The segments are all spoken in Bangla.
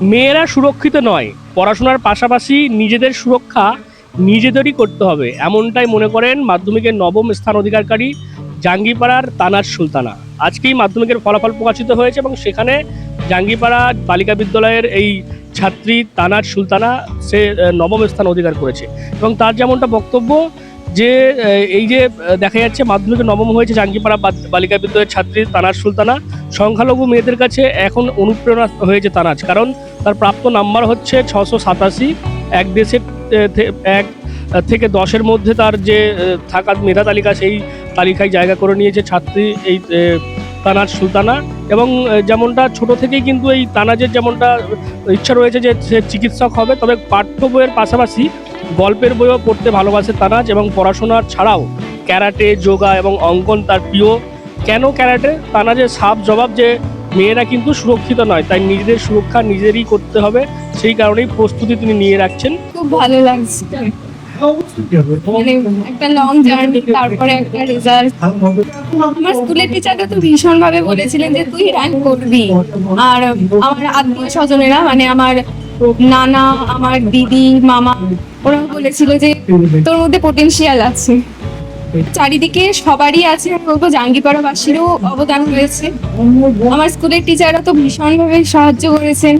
মেয়েরা সুরক্ষিত নয়, পড়াশোনার পাশাপাশি নিজেদের সুরক্ষা নিজেদেরই করতে হবে, এমনটাই মনে করেন মাধ্যমিকের নবম স্থান অধিকারকারী জাঙ্গিপাড়ার তানার সুলতানা। আজকেই মাধ্যমিকের ফলাফল প্রকাশিত হয়েছে এবং সেখানে জাঙ্গিপাড়া বালিকা বিদ্যালয়ের এই ছাত্রী তানার সুলতানা, সে নবম স্থান অধিকার করেছে। এবং তার যেমনটা বক্তব্য যে এই যে দেখা যাচ্ছে মাধ্যমিকে নবম হয়েছে জাঙ্গিপাড়া বালিকা বিদ্যালয়ের ছাত্রী তানার সুলতানা। সংখ্যালঘু মেয়েদের কাছে এখন অনুপ্রেরণা হয়েছে তানাজ, কারণ তার প্রাপ্ত নাম্বার হচ্ছে ছশো সাতাশি। এক দেশের এক থেকে দশের মধ্যে তার যে থাকার থাকা মেধা তালিকা, সেই তালিকায় জায়গা করে নিয়েছে ছাত্রী এই তানাজ সুলতানা এবং যেমনটা ছোট থেকেই কিন্তু এই তানাজের যেমনটা ইচ্ছা রয়েছে যে সে চিকিৎসক হবে, তবে পাঠ্য বইয়ের পাশাপাশি গল্পের বইও পড়তে ভালোবাসে তানাজ এবং পড়াশোনার ছাড়াও ক্যারাটে, যোগা এবং অঙ্কন তার প্রিয়। কেন ক্যারাটে? তানাজের সাপ জবাব যে মেয়েরা কিন্তু সুরক্ষিত নয়, তাই নিজেদের সুরক্ষা নিজেরই করতে হবে। সেই কারণেই প্রস্তুতি তিনি নিয়ে রাখছেন। খুব ভালো লাগছে। মানে ভীষণ ভাবে বলেছিলেন আত্মীয় স্বজনেরা মানে আমার নানা, আমার দিদি, মামা বলেছিল যে, তোর মধ্যে পোটেনশিয়াল আছে। চারিদিকে সবারই আছে, আমি বলব জাঙ্গিপাড়াবাসীরও অবদান রয়েছে। আমার স্কুলের টিচাররা তো ভীষণভাবে সাহায্য করেছেন।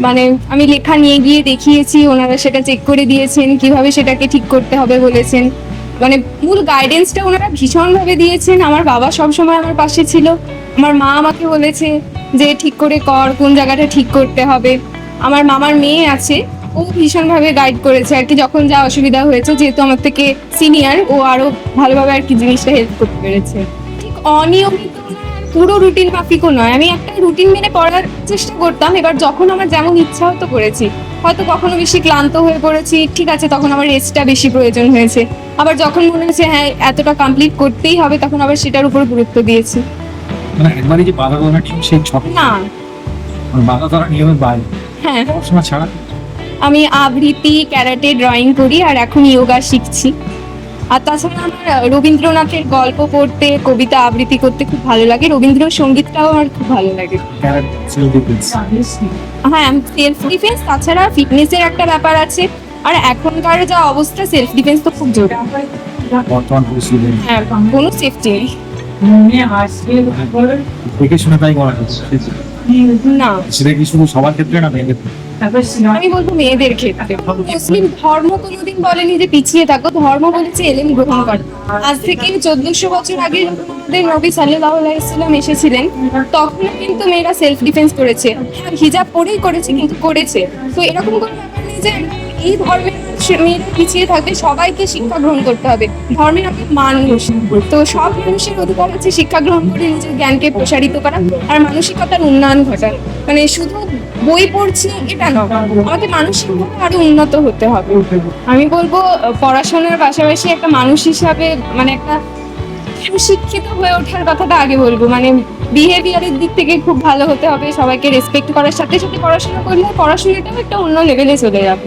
মানে আমি লেখা নিয়ে গিয়ে দেখিয়েছি, ওনারা সেটা চেক করে দিয়েছেন, কীভাবে সেটাকে ঠিক করতে হবে বলেছেন। মানে মূল গাইডেন্সটা ওনারা ভীষণভাবে দিয়েছেন। আমার বাবা সবসময় আমার পাশে ছিল। আমার মা আমাকে বলেছে যে, ঠিক করে কর, কোন জায়গাটা ঠিক করতে হবে। আমার মামার মেয়ে আছে, ও ভীষণভাবে গাইড করেছে। আর কি যখন যা অসুবিধা হয়েছে, যেহেতু আমার থেকে সিনিয়র ও আরও ভালোভাবে আর কি জিনিসটা হেল্প করতে পেরেছে। ঠিক অনিয়মিত পুরো রুটিন মাফিকও নয়। আমি একটা রুটিন মেনে পড়ার চেষ্টা করতাম এবার যখন আমার যেমন ইচ্ছা হতো করেছি। হয়তো কখনো বেশি ক্লান্ত হয়ে পড়েছি ঠিক আছে তখন আমার রেস্টটা বেশি প্রয়োজন হয়েছে। আবার যখন মনে হয়েছে হ্যাঁ এতটা কমপ্লিট করতেই হবে তখন আবার সেটার উপর গুরুত্ব দিয়েছি। মানে একবারই যে বাধা ধরা ঠিক সেই ছক না। মানে বাধা ধরা নিয়মের বাইরে হ্যাঁ। পড়াশোনা ছাড়া? আমি আবৃত্তি ক্যারাটে ড্রয়িং করি আর এখন ইয়োগা শিখছি। আর তাছাড়া আমার রবীন্দ্রনাথের গল্প পড়তে কবিতা আবৃত্তি করতে খুব ভালো লাগে। রবীন্দ্রসঙ্গীতটাও আমার খুব ভালো লাগে। হ্যাঁ সেলফ ডিফেন্স তাছাড়া ফিটনেসের একটা ব্যাপার আছে। আর এখনকার যা অবস্থা সেলফ ডিফেন্স তো খুব জরুরি। হ্যাঁ কোনো সেফটি নেই। দেখে শুনে তাই করা হচ্ছে। না। সেটা কি শুধু সবার ক্ষেত্রে না মেয়েদের আমি বলব মেয়েদের ক্ষেত্রে। মুসলিম ধর্ম কোনোদিন বলেনি যে পিছিয়ে থাকো। ধর্ম বলেছে এলেম গ্রহণ করো। আজ থেকে চোদ্দশো বছর আগে যখন আমাদের নবী সাল্লাহ আলাইসাল্লাম এসেছিলেন। তখন কিন্তু মেয়েরা সেলফ ডিফেন্স করেছে। হ্যাঁ, হিজাব পরেই করেছে কিন্তু করেছে। তো এরকম কোনো ব্যাপার নেই যে এই ধর্মের মেয়েরা পিছিয়ে থাকবে, সবাইকে শিক্ষা গ্রহণ করতে হবে। ধর্মের আমি মানুষ তো সব মানুষের অধিকার আছে শিক্ষা গ্রহণ করে নিজের জ্ঞানকে প্রসারিত করা আর মানসিকতার উন্নয়ন ঘটানো মানে শুধু বই পড়ছি এটা নয় আমাকে মানসিকভাবে আরও উন্নত হতে হবে। আমি বলব পড়াশোনার পাশাপাশি একটা মানুষ হিসাবে মানে একটা সুশিক্ষিত হয়ে ওঠার কথাটা আগে বলব। মানে বিহেভিয়ারের দিক থেকে খুব ভালো হতে হবে, সবাইকে রেসপেক্ট করার সাথে সাথে পড়াশোনা করলে পড়াশোনাটাও একটা অন্য লেভেলে চলে যাবে।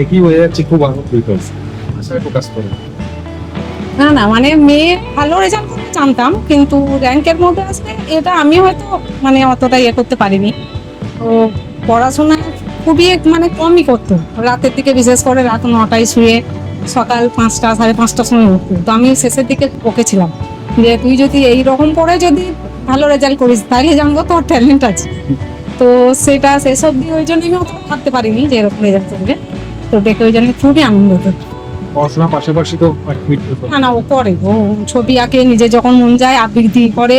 দেখেই বোঝা খুব আনন্দিত আশায় প্রকাশ করে। না না মানে মেয়ে ভালো রেজাল্ট করতে জানতাম, কিন্তু র্যাঙ্কের মধ্যে আসলে এটা আমি হয়তো মানে অতটা ইয়ে করতে পারিনি। তো পড়াশোনা খুবই মানে কমই করতো। রাতের দিকে বিশেষ করে রাত নটায় শুয়ে সকাল পাঁচটা, সাড়ে পাঁচটার সময় উঠতো। তো আমি শেষের দিকে বকেছিলাম যে তুই যদি এই রকম করে যদি ভালো রেজাল্ট করিস তাহলে জানব তোর ট্যালেন্ট আছে। তো সেটা শেষ অব্দি ওই জন্য আমি অত ভাবতে পারিনি যে এরকম রেজাল্ট করবে। তো দেখে ওই জন্য খুবই আনন্দ হতো। পড়াশোনার পাশাপাশি তো না না ও করে ও ছবি আঁকে নিজে যখন মন যায় আবৃত্তি করে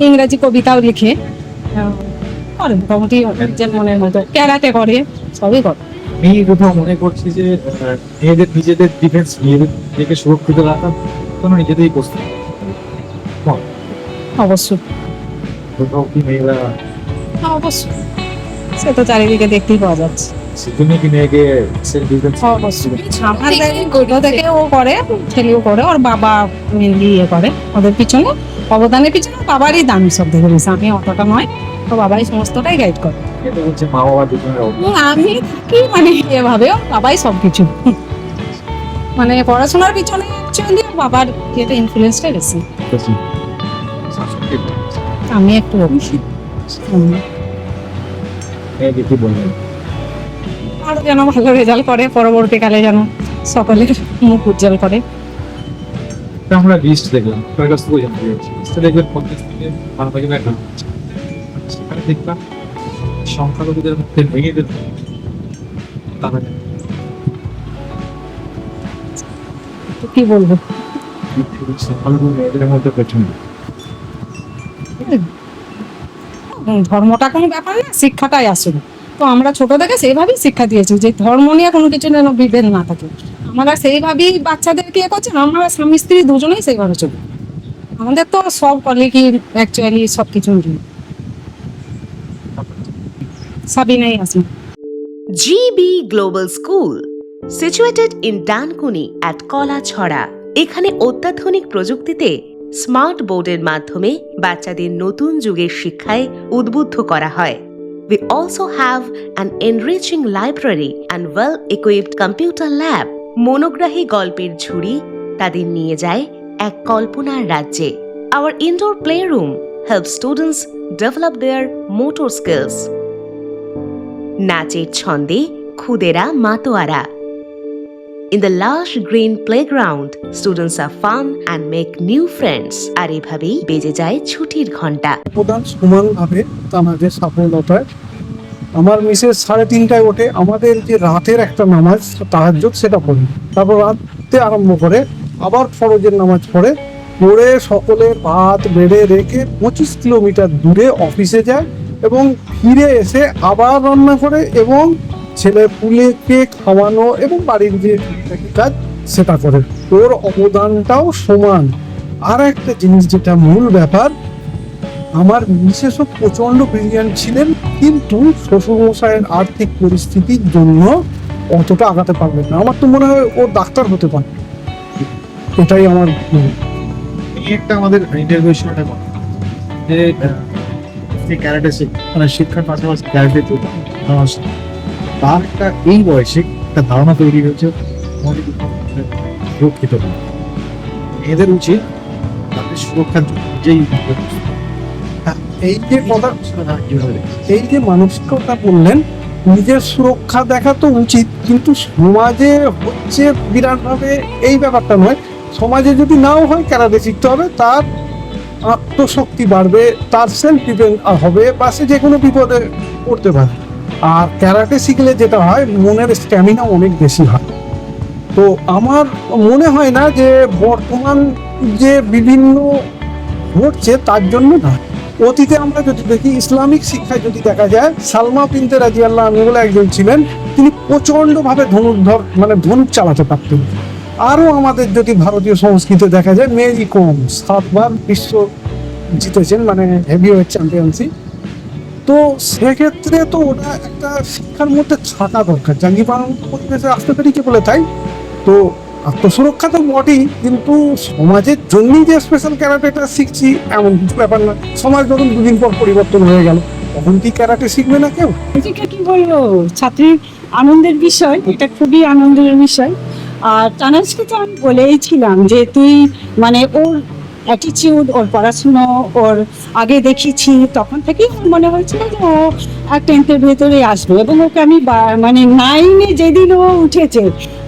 ইংরেজি কবিতাও লিখে। আহ, করে মোটামুটি নিজের মনের মতো। ক্যারাটে করে সবই করে। আমি কোথাও মনে করছি যে মেয়েদের নিজেদের ডিফেন্স নিজেদেরকে সুরক্ষিত রাখার জন্য নিজেদেরই প্রস্তুত। অবশ্যই। কোথাও কি মেয়েরা হ্যাঁ, অবশ্যই। সে তো চারিদিকে দেখতেই পাওয়া যাচ্ছে। সেলফ ডিফেন্স অবশ্যই আমার ছোট থেকে ও করে ছেলেও করে ওর বাবা মেনলি ইয়ে করে ওদের পিছনে অবদানের পিছনে বাবারই দাম সব থেকে বেশি আমি অতটা নয় তো বাবাই সমস্তটাই গাইড করে। আমি কি মানে এভাবেও বাবাই সব কিছু মানে পড়াশোনার পিছনে অ্যাকচুয়ালি বাবার এটা ইনফ্লুয়েন্সটা বেশি। আমি একটু। মেয়েকে কি বললেন আরও যেন ভালো রেজাল্ট করে পরবর্তীকালে যেন সকলের মুখ উজ্জ্বল করে। আমরা লিস্ট দেখলাম। তার কাছ থেকে জানতে পেরেছি। লিস্টে দেখবেন পঞ্চাশ থেকে সেখানে দেখলাম সংখ্যালঘুদের মধ্যে মেয়েদের তারা কি বলব? সংখ্যালঘু মেয়েদের মধ্যে পেছনে ধর্মটা কোনো ব্যাপার না শিক্ষাটাই আসলে। তো আমরা ছোট থেকে সেইভাবেই শিক্ষা দিয়েছি যে ধর্ম নিয়ে কোনো কিছু যেন বিভেদ না থাকে। আমরা সেইভাবেই বাচ্চাদেরকে ইয়ে করছি আমরা স্বামী স্ত্রী দুজনেই সেইভাবে চলি। আমাদের তো সব কলিগই অ্যাকচুয়ালি সব কিছু সাবিনাই আছে। GB Global School, situated in Dankuni at Kola Chhora. এখানে অত্যাধুনিক প্রযুক্তিতে স্মার্ট বোর্ডের মাধ্যমে বাচ্চাদের নতুন যুগের শিক্ষায় উদ্বুদ্ধ করা হয়। We also have an enriching library and well-equipped computer lab. মনোগ্রাহী গল্পের ঝুড়ি তাদের নিয়ে যায় এক কল্পনার রাজ্যে Our indoor playroom helps students develop their motor skills. নাচের ছন্দে খুদেরা মাতোয়ারা In the lush green playground, students are fun and make new friends. আর এভাবেই বেজে যায় ছুটির ঘণ্টা। প্রদান সমানভাবে তানাদের সাফল্যতায় আমার মিসেস সাড়ে তিনটায় ওঠে। আমাদের যে রাতের একটা নামাজ তাহাজ্জুদ সেটা পড়ে। তারপর রাতে আরম্ভ করে আবার ফরজের নামাজ পড়ে। পড়ে সকলের ভাত বেড়ে রেখে পঁচিশ কিলোমিটার দূরে অফিসে যায় এবং ফিরে এসে আবার রান্না করে এবং ছেলে পুলেকে খাওয়ানো এবং বাড়ির যে কাজ সেটা করে ওর অবদানটাও সমান। আর একটা জিনিস যেটা মূল ব্যাপার, আমার মিসেসও প্রচণ্ড ব্রিলিয়ান্ট ছিলেন, কিন্তু শ্বশুরমশাইয়ের আর্থিক পরিস্থিতির জন্য অতটা আগাতে পারবেন না। আমার তো মনে হয় ও ডাক্তার হতে পারে। এটাই আমার একটা আমাদের ইন্টারভিউ যে ক্যারাটে মানে শিক্ষার পাশাপাশি ক্যারাটে তার একটা এই বয়সে একটা ধারণা তৈরি হয়েছে সুরক্ষিত। এদের উচিত তাদের সুরক্ষার জন্য এই যে কথা এই যে মানসিকতা বললেন, নিজের সুরক্ষা দেখা তো উচিত, কিন্তু সমাজে হচ্ছে বিরাটভাবে এই ব্যাপারটা নয়, সমাজে যদি নাও হয় ক্যারাটে শিখতে হবে, তার আত্মশক্তি বাড়বে, তার সেলফ ডিপেন্ড হবে, বা সে যে কোনো বিপদে পড়তে পারে। আর ক্যারাটে শিখলে যেটা হয়, মনের স্ট্যামিনা অনেক বেশি হয়। তো আমার মনে হয় না যে বর্তমান যে বিভিন্ন ঘটছে তার জন্য না। অতীতে আমরা যদি দেখি, ইসলামিক শিক্ষায় যদি দেখা যায়, সালমা বিনতে রাজি আল্লাহ আমি বলে একজন ছিলেন, তিনি প্রচণ্ডভাবে ধনুর্ধর মানে ধনুক চালাতে পারতেন। আরও আমাদের যদি ভারতীয় সংস্কৃতি দেখা যায়, মেরি কম সাতবার বিশ্ব জিতেছেন মানে হেভিওয়েট চ্যাম্পিয়নশিপ তো সেক্ষেত্রে তো ওটা একটা শিক্ষার মধ্যে থাকা দরকার। মতো পরিবেশে আসতে পেরেছে বলে তাই? তো আত্মসুরক্ষা তো বটেই, কিন্তু সমাজের জন্যই যে স্পেশাল ক্যারাটেটা শিখছি, এমন কিছু ব্যাপার না। সমাজ যখন দুদিন পর পরিবর্তন হয়ে গেল, তখন কি ক্যারাটে শিখবে না কেউ? কি বলব ছাত্রীর আনন্দের বিষয়, এটা খুবই আনন্দের বিষয়। আর তানাজকে তো আমি বলেইছিলাম যে তুই মানে ওর অ্যাটিচিউড ওর পড়াশুনো ওর আগে দেখেছি, তখন থেকেই মনে হয়েছিল যে ও এক টেন্থের ভেতরে আসবে এবং ওকে আমি মানে নাইনে যেদিন ও উঠেছে,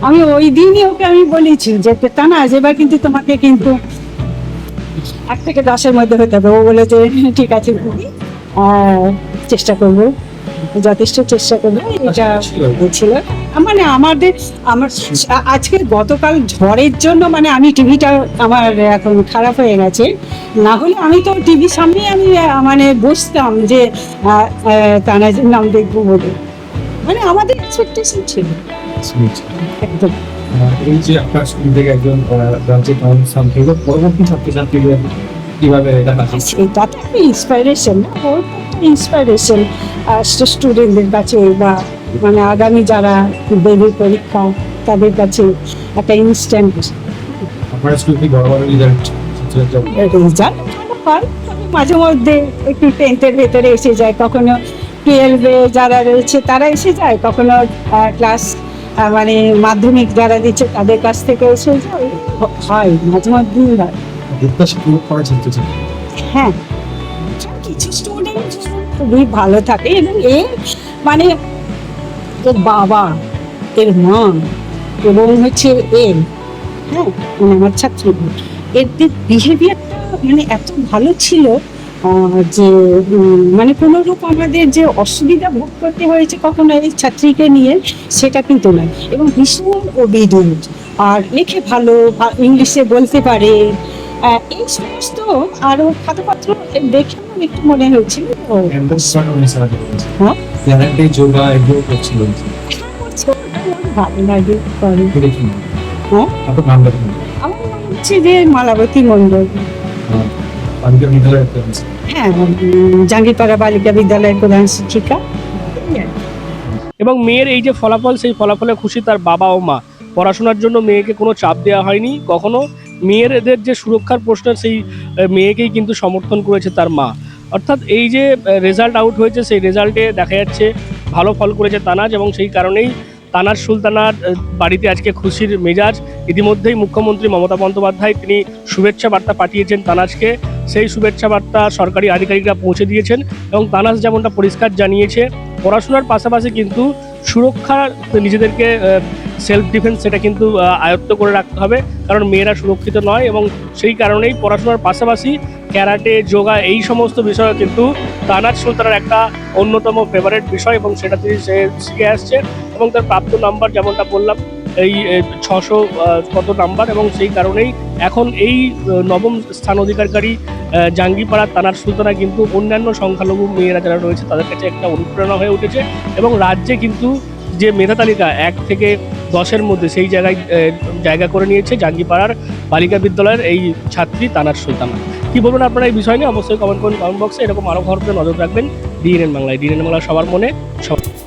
আমি ওই দিনই ওকে আমি বলেছি যে তানাজ এবার কিন্তু তোমাকে কিন্তু এক থেকে দশের মধ্যে হতে হবে। ও বলে যে ঠিক আছে চেষ্টা করব। যথেষ্ট চেষ্টা করব এটা ছিল মানে আমাদের আমার আজকে গতকাল ঝড়ের জন্য মানে আমি টিভিটা আমার এখন খারাপ হয়ে গেছে। না হলে আমি তো টিভির সামনে আমি মানে বসতাম যে আহ, নাম দেখব বলে। মানে আমাদের এক্সপেকটেশন ছিল। একদম। এই যে আপনার স্কুল থেকে একজন কাউন্ট সামথিং পরবর্তী ছাত্রছাত্রীদের কীভাবে এটা তো একটা ইন্সপাইরেশন না ওর ইন্সপাইরেশন স্টুডেন্টদের কাছে বা মানে আগামী যারা দেবে পরীক্ষা তাদের কাছে একটা ইনস্ট্যান্ট আপনার স্কুল বড় বড় রেজাল্ট রেজাল্ট হয় মাঝে মধ্যে একটু টেন্থের ভেতরে এসে যায়। কখনো টুয়েলভে যারা রয়েছে তারা এসে যায়। কখনো ক্লাস মানে মাধ্যমিক যারা দিচ্ছে তাদের কাছ থেকে এসে যায়। হয় মাঝে মধ্যেই হয়। হ্যাঁ। কিছু স্টুডেন্ট খুবই ভালো থাকে এবং এ মানে এর বাবা, এর মা এবং হচ্ছে এর হ্যাঁ মানে আমার ছাত্রী। এদের বিহেভিয়ারটা মানে এত ভালো ছিল যে মানে কোনো রূপ আমাদের যে অসুবিধা ভোগ করতে হয়েছে কখনো এই ছাত্রীকে নিয়ে, সেটা কিন্তু নয়। এবং ভীষণ ওবিডিয়েন্ট আর লেখে ভালো ইংলিশে বলতে পারে এই সমস্ত আরও খাতাপত্র দেখে আমার একটু মনে হয়েছিল। ও হ্যাঁ? যোগা এগুলো করছিল। করছে, ওটা আমার ভালো লাগে হ্যাঁ? আমার মনে হচ্ছে যে মালাবতী মন্ডল হ্যাঁ জাঙ্গিপাড়া বালিকা বিদ্যালয়ের প্রধান শিক্ষিকা। এবং মেয়ের এই যে ফলাফল সেই ফলাফলে খুশি তার বাবা ও মা। পড়াশোনার জন্য মেয়েকে কোনো চাপ দেওয়া হয়নি কখনো মেয়েদের যে সুরক্ষার প্রশ্ন, সেই মেয়েকেই কিন্তু সমর্থন করেছে তার মা। অর্থাৎ এই যে রেজাল্ট আউট হয়েছে, সেই রেজাল্টে দেখা যাচ্ছে ভালো ফল করেছে তানাজ এবং সেই কারণেই তানাজ সুলতানার বাড়িতে আজকে খুশির মেজাজ। ইতিমধ্যেই মুখ্যমন্ত্রী মমতা বন্দ্যোপাধ্যায় তিনি শুভেচ্ছা বার্তা পাঠিয়েছেন তানাজকে। সেই শুভেচ্ছা বার্তা সরকারি আধিকারিকরা পৌঁছে দিয়েছেন এবং তানাজ যেমনটা পরিষ্কার জানিয়েছে, পড়াশোনার পাশাপাশি কিন্তু সুরক্ষা নিজেদেরকে সেলফ ডিফেন্স সেটা কিন্তু আয়ত্ত করে রাখতে হবে। কারণ মেয়েরা সুরক্ষিত নয় এবং সেই কারণেই পড়াশোনার পাশাপাশি ক্যারাটে, যোগা এই সমস্ত বিষয় কিন্তু তানাজ সুলতানের একটা অন্যতম ফেভারেট বিষয় এবং সেটা তিনি সে শিখে আসছে এবং তার প্রাপ্ত নাম্বার যেমনটা বললাম, এই ছশো কত নাম্বার এবং সেই কারণেই এখন এই নবম স্থান অধিকারকারী জাঙ্গিপাড়া তানার সুলতানা কিন্তু অন্যান্য সংখ্যালঘু মেয়েরা যারা রয়েছে, তাদের কাছে একটা অনুপ্রেরণা হয়ে উঠেছে এবং রাজ্যে কিন্তু যে মেধা তালিকা এক থেকে দশের মধ্যে সেই জায়গায় জায়গা করে নিয়েছে জাঙ্গিপাড়ার বালিকা বিদ্যালয়ের এই ছাত্রী তানার সুলতানা। কি বলবেন আপনারা এই বিষয় নিয়ে? অবশ্যই কমেন্ট করুন কমেন্ট বক্সে এরকম আরও খবর নজর রাখবেন। ডিএনএন বাংলায়। ডিএনএন বাংলা সবার মনে, সবার